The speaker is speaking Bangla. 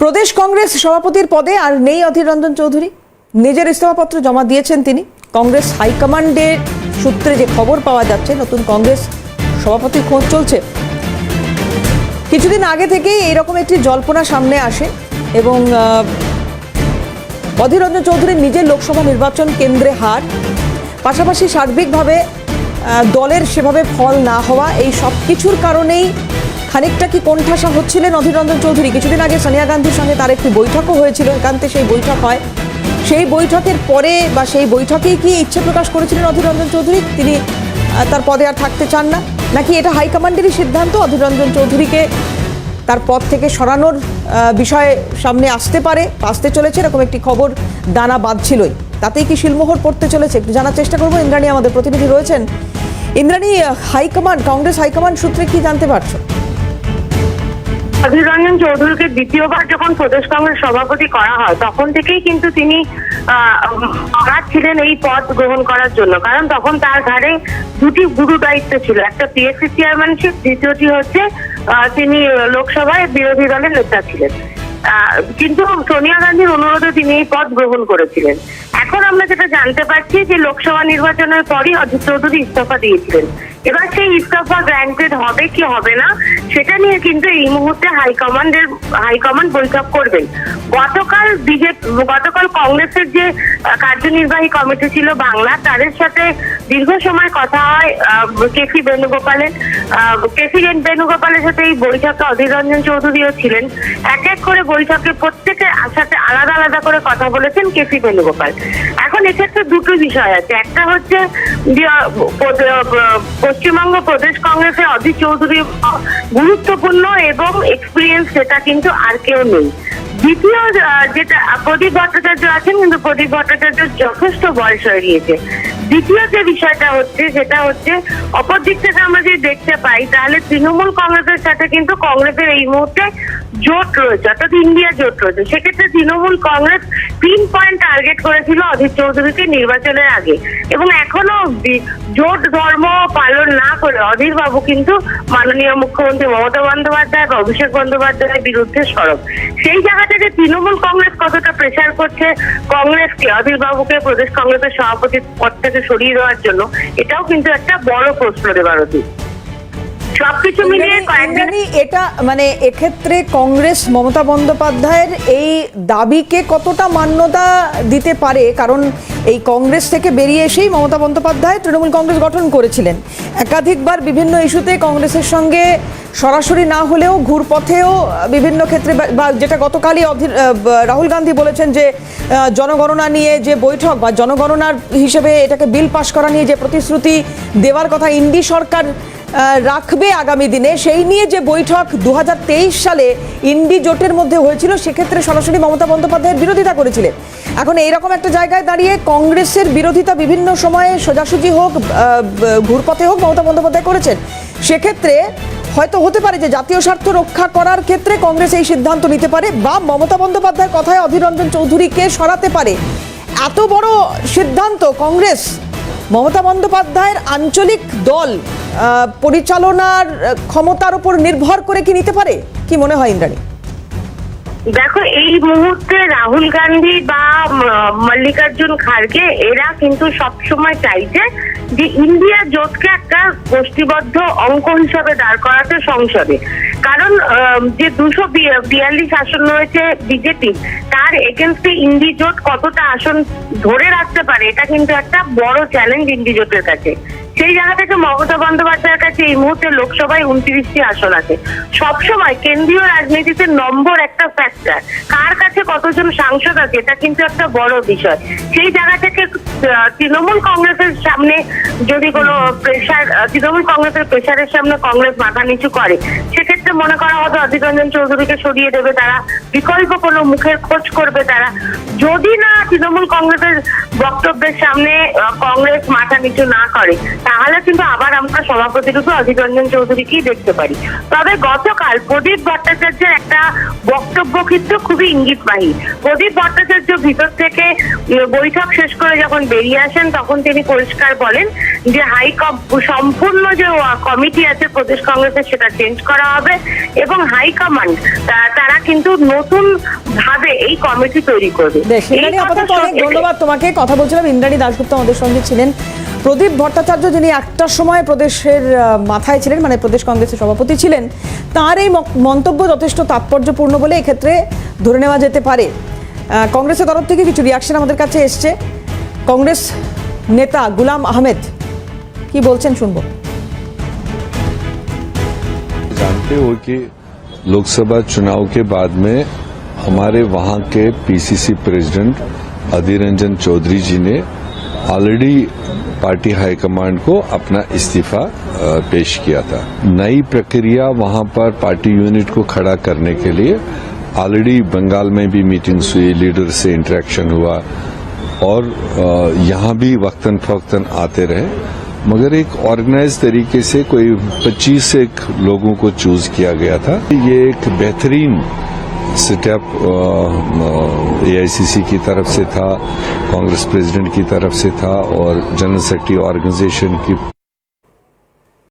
প্রদেশ কংগ্রেস সভাপতির পদে আর নেই অধীর রঞ্জন চৌধুরী। নিজের ইস্তফাপত্র জমা দিয়েছেন তিনি। কংগ্রেস হাইকমান্ডের সূত্রে যে খবর পাওয়া যাচ্ছে, নতুন কংগ্রেস সভাপতির খোঁজ চলছে। কিছুদিন আগে থেকেই এইরকম একটি জল্পনা সামনে আসে এবং অধীর রঞ্জন চৌধুরীর নিজের লোকসভা নির্বাচন কেন্দ্রে হার। পাশাপাশি সার্বিকভাবে দলের সেভাবে ফল না হওয়া, এই সব কিছুর কারণেই খানিকটা কি কোণঠাসা হচ্ছিলেন অধীর রঞ্জন চৌধুরী? কিছুদিন আগে সোনিয়া গান্ধীর সঙ্গে তার একটি বৈঠকও হয়েছিল। একান্তে সেই বৈঠক হয়। সেই বৈঠকের পরে বা সেই বৈঠকেই কি ইচ্ছে প্রকাশ করেছিলেন অধীর রঞ্জন চৌধুরী? তিনি তার পদে আর থাকতে চান না। নাকি এটা হাইকমান্ডেরই সিদ্ধান্ত অধীর রঞ্জন চৌধুরীকে তার পদ থেকে সরানোর বিষয় সামনে আসতে পারে, আসতে চলেছে? এরকম একটি খবর দানা বাঁধছিলই। তাতেই কি শিলমোহর পড়তে চলেছে? একটু জানার চেষ্টা করব। ইন্দ্রাণী আমাদের প্রতিনিধি রয়েছেন। ইন্দ্রাণী হাইকমান্ড, কংগ্রেস হাইকমান্ড সূত্রে কি জানতে পারছ? অধীর রঞ্জন চৌধুরীকে দ্বিতীয়বার যখন প্রদেশ কংগ্রেস সভাপতি করা হয় তখন থেকেই কিন্তু তিনি অনাথ ছিলেন এই পদ গ্রহণ করার জন্য। কারণ তখন তার ঘাড়ে দুটি গুরু দায়িত্ব ছিল। একটা পিএসসি চেয়ারম্যানশিপ দ্বিতীয়টি হচ্ছে আহ, তিনি লোকসভায় বিরোধী দলের নেতা ছিলেন। আহ, কিন্তু সোনিয়া গান্ধীর অনুরোধে তিনি এই পদ গ্রহণ করেছিলেন। এখন আমরা যেটা জানতে পারছি যে লোকসভা নির্বাচনের পরই অজিত চৌধুরী ইস্তফা দিয়েছিলেন। এবার সেই ইস্তফা গ্র্যান্টেড হবে কি হবে না, সেটা নিয়ে কিন্তু এই মুহূর্তে হাইকমান্ডের হাইকমান্ড বৈঠক করবেন। গতকাল বিজেপি গতকাল কংগ্রেসের যে কার্যনির্বাহী কমিটি ছিল বাংলা, তাদের সাথে দীর্ঘ সময় কথা হয় কেসি বেণুগোপালের। কেসি বেণুগোপালের সাথে এই বৈঠকে অধীর রঞ্জন চৌধুরীও ছিলেন। এক এক করে বৈঠকে প্রত্যেকের সাথে আলাদা আলাদা করে কথা বলেছেন কেসি বেণুগোপাল। এখন এক্ষেত্রে দুটো বিষয় আছে। একটা হচ্ছে যে পশ্চিমবঙ্গ প্রদেশ কংগ্রেসে অধীর চৌধুরী গুরুত্বপূর্ণ এবং এক্সপিরিয়েন্স সেটা কিন্তু আর কেউ নেই। দ্বিতীয় যেটা, প্রদীপ ভট্টাচার্য আছেন, কিন্তু প্রদীপ ভট্টাচার্য যথেষ্ট বয়স হয়ে গিয়েছে। দ্বিতীয় যে বিষয়টা হচ্ছে, সেটা হচ্ছে অপর দিক থেকে আমরা যদি দেখতে পাই, তাহলে তৃণমূল কংগ্রেসের সাথে কিন্তু কংগ্রেসের এই মুহূর্তে জোট রয়েছে, অর্থাৎ ইন্ডিয়া জোট রয়েছে। সেক্ষেত্রে তৃণমূল কংগ্রেস তিন টার্গেট অধীর চৌধুরীকে নির্বাচনের আগে। এবং এখনও অব্দি জোট ধর্ম পালন না করে অধীর বাবু কিন্তু মাননীয় মুখ্যমন্ত্রী মমতা বন্দ্যোপাধ্যায় বা অভিষেক বন্দ্যোপাধ্যায়ের বিরুদ্ধে সরব। সেই জায়গা থেকে তৃণমূল কংগ্রেস কতটা প্রেসার করছে কংগ্রেসকে অধীর বাবুকে প্রদেশ কংগ্রেসের সভাপতি পদ থেকে সরিয়ে দেওয়ার জন্য, এটাও কিন্তু একটা বড় প্রশ্ন দেবার ভারতী সবকিছু মিলিয়ে কয়েকদিন এটা মানে এক্ষেত্রে কংগ্রেস মমতা বন্দ্যোপাধ্যায়ের এই দাবিকে কতটা মান্যতা দিতে পারে? কারণ এই কংগ্রেস থেকে বেরিয়ে এসেই মমতা বন্দ্যোপাধ্যায় তৃণমূল কংগ্রেস গঠন করেছিলেন। একাধিকবার বিভিন্ন ইস্যুতে কংগ্রেসের সঙ্গে সরাসরি না হলেও ঘুরপথেও বিভিন্ন ক্ষেত্রে বা- যেটা গতকালই রাহুল গান্ধী বলেছেন যে জনগণনা নিয়ে যে বৈঠক বা জনগণনার হিসেবে এটাকে বিল পাশ করা নিয়ে যে প্রতিশ্রুতি দেওয়ার কথা ইন্ডি সরকার রাখবে আগামী দিনে, সেই নিয়ে যে বৈঠক দু হাজার তেইশ সালে ইন্ডি জোটের মধ্যে হয়েছিল, সেক্ষেত্রে সরাসরি মমতা বন্দ্যোপাধ্যায়ের বিরোধিতা করেছিলেন। এখন এইরকম একটা জায়গায় দাঁড়িয়ে কংগ্রেসের বিরোধিতা বিভিন্ন সময়ে সোজাসুজি হোক ঘুরপথে হোক মমতা বন্দ্যোপাধ্যায় করেছেন। সেক্ষেত্রে হয়তো হতে পারে যে জাতীয় স্বার্থ রক্ষা করার ক্ষেত্রে কংগ্রেস এই সিদ্ধান্ত নিতে পারে বা মমতা বন্দ্যোপাধ্যায়ের কথায় অধীর রঞ্জন চৌধুরীকে সরাতে পারে। এত বড় সিদ্ধান্ত কংগ্রেস। মমতা বন্দ্যোপাধ্যায়ের আঞ্চলিক দল পরিচালনার ক্ষমতার উপর নির্ভর করে কি নিতে পারে? কি মনে হয় ইন্দ্রাণী? দেখো, এই মুহূর্তে রাহুল গান্ধী বা মল্লিকার্জুন খাড়গে এরা কিন্তু সবসময় চাইছে যে ইন্ডিয়া জোটকে একটা গোষ্ঠীবদ্ধ অঙ্ক হিসাবে দাঁড় করাতে সংসদে। কারণ যে দুশো বিয়াল্লিশ আসন রয়েছে বিজেপি, তার এগেনস্টে ইন্ডি জোট কতটা আসন ধরে রাখতে পারে, এটা কিন্তু একটা বড় চ্যালেঞ্জ ইন্ডি জোটের কাছে। সেই জায়গা থেকে মমতা বন্দ্যোপাধ্যায়ের কাছে এই মুহূর্তে লোকসভায় উনত্রিশটি আসন আছে, সবসময় কেন্দ্রীয় রাজনীতিতে নম্বর একটা ফ্যাক্টর কার কাছে কতজন সাংসদ আছে, এটা কিন্তু একটা বড় বিষয়। সেই জায়গা থেকে তৃণমূল কংগ্রেসের সামনে যদি কোনো প্রেশার তৃণমূল কংগ্রেসের প্রেশারের সামনে কংগ্রেস মাথা নিচু করে, সেক্ষেত্রে মনে করা হবে অধীর রঞ্জন চৌধুরীকে সরিয়ে দেবে তারা, বিকল্প কোনো মুখের খোঁজ করবে তারা। যদি না তৃণমূল কংগ্রেসের বক্তব্যের সামনে কংগ্রেস মাথা নিচু না করে তাহলে কিন্তু আবার আমরা সভাপতি রূপে অধীর রঞ্জন চৌধুরীকেই দেখতে পারি। তবে গতকাল প্রদীপ ভট্টাচার্যের একটা বক্তব্য কিন্তু খুবই ইঙ্গিতবাহী। প্রদীপ ভট্টাচার্য ভিতর থেকে বৈঠক শেষ করে যখন বেরিয়ে আসেন তখন তিনি পরিষ্কার বলেন যে হাই সম্পূর্ণ যে কমিটি আছে প্রদেশ কংগ্রেসের সেটা চেঞ্জ করা হবে এবং হাইকমান্ড তারা কিন্তু নতুন ভাবে এই কমিটি তৈরি করবে। ধন্যবাদ তোমাকে। কথা বলছিলাম ইন্দ্রাণী দাশগুপ্ত আমাদের সঙ্গে ছিলেন প্রদীপ ভট্টাচার্য যিনি একটার সময় প্রদেশের আহ, মাথায় ছিলেন মানে প্রদেশ কংগ্রেসের সভাপতি ছিলেন তার এই মক- মন্তব্য যথেষ্ট তাৎপর্যপূর্ণ বলে এক্ষেত্রে ধরে নেওয়া যেতে পারে আহ, কংগ্রেসের তরফ থেকে কিছু রিয়াকশন আমাদের কাছে এসছে কংগ্রেস নেতা গুলাম আহমেদ কি বলছেন শুনবো जानते हो कि लोकसभा चुनाव के बाद में हमारे वहां के पीसीसी प्रेसिडेंट अधीर रंजन चौधरी जी ने ऑलरेडी पार्टी हाईकमांड को अपना इस्तीफा पेश किया था। नई प्रक्रिया वहाँ पर पार्टी यूनिट को खड़ा करने के लिए ऑलरेडी बंगाल में भी मीटिंग्स हुई लीडर से इंटरेक्शन हुआ और यहाँ भी वक्तन फवक्तन आते रहे। मगर एक ऑर्गेनाइज तरीके से कोई 25 एक लोगों को चूज़ किया गया था। ये एक बेहतरीन स्टेप एआईसीसी की तरफ़ से था, कांग्रेस प्रेसिडेंट की तरफ़ से था, और जनरल सेक्रेटरी ऑर्गेनाइजेशन की